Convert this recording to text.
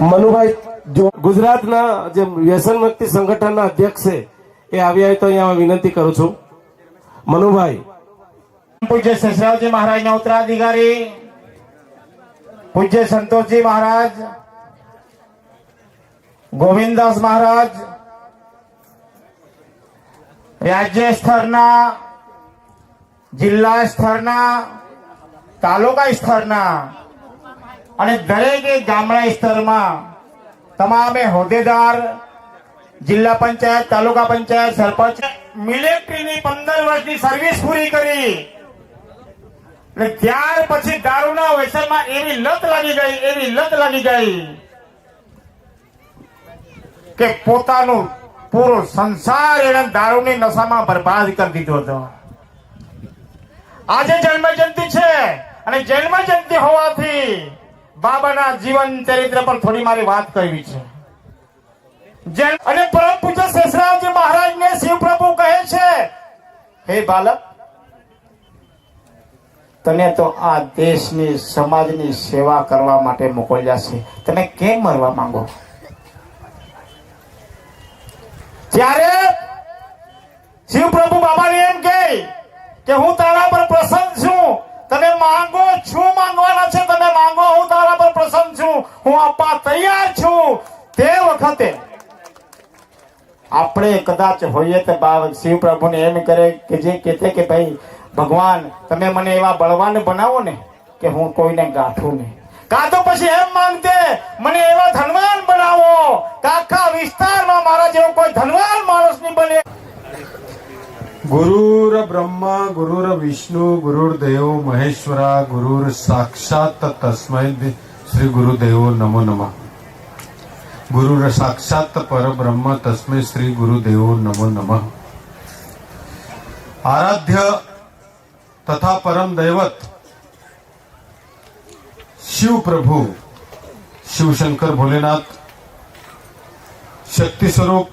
મનુભાઈ ગુજરાતના જે વ્યસન મુક્તિ સંગઠનના અધ્યક્ષ છે, એ આવ્યા તો અહીંયા વિનંતી કરું છું. મનુભાઈ. પૂજ્ય સસરાવજી મહારાજના ઉત્તરાધિકારી, પૂજ્ય સંતોષજી મહારાજ, ગોવિંદદાસ મહારાજ, રાજ્ય સ્તરના, જિલ્લા સ્તરના, તાલુકા સ્તરના અને દરેકે ગામડા સ્તરમાં તમામે હોદ્દેદાર, જિલ્લા પંચાયત, તાલુકા પંચાયત, સરપંચ મિલિટરીની પંદર વર્ષની સર્વિસ પૂરી કરી. અને ત્યાર પછી દારૂના વ્યસનમાં એવી લત લાગી ગઈ, એવી લત લાગી ગઈ કે પોતાનું પૂરો સંસાર એને દારૂની નશામાં બરબાદ કરી દીધો હતો. આજે જન્મ જયંતિ છે અને જન્મ જયંતિ હોવાથી બાબાના જીવન ચરિત્ર પર થોડી મારી વાત કરવી છે. અને પરમ પૂજ્ય શેષરાવજી મહારાજને શિવપ્રભુ કહે છે, હે બાલક, તને તો આ દેશની સમાજની સેવા કરવા માટે મોકલ્યા છે. તમે કેમ મરવા માંગો? ત્યારે શિવપ્રભુ બાબાને એમ કે હું તારા પર હું આપવા તૈયાર છું તે વખતે આપણે કદાચ હોઈએ તો શિવ પ્રભુને એમ કરે કે જે કહેતે કે ભાઈ, ભગવાન, તમે મને એવા બળવાન બનાવો ને કે હું કોઈને ગાંઠું નહીં. કાં તો પછી એમ માંગતે, મને એવા ધનવાન બનાવો. કે આખા વિસ્તારમાં મારા જેવો કોઈ ધનવાન માણસ નહીં બને. ગુરુર બ્રહ્મા, ગુરુર વિષ્ણુ ગુરુર્દેવો મહેશ્વરા, ગુરુર સાક્ષાત તસ્મૈ श्री गुरुदेव नमो नम। गुरु साक्षात परब्रह्म तस्मे श्री गुरुदेव नमो नम। आराध्य तथा परम दैवत शिव प्रभु शिवशंकर भोलेनाथ शक्ती स्वरूप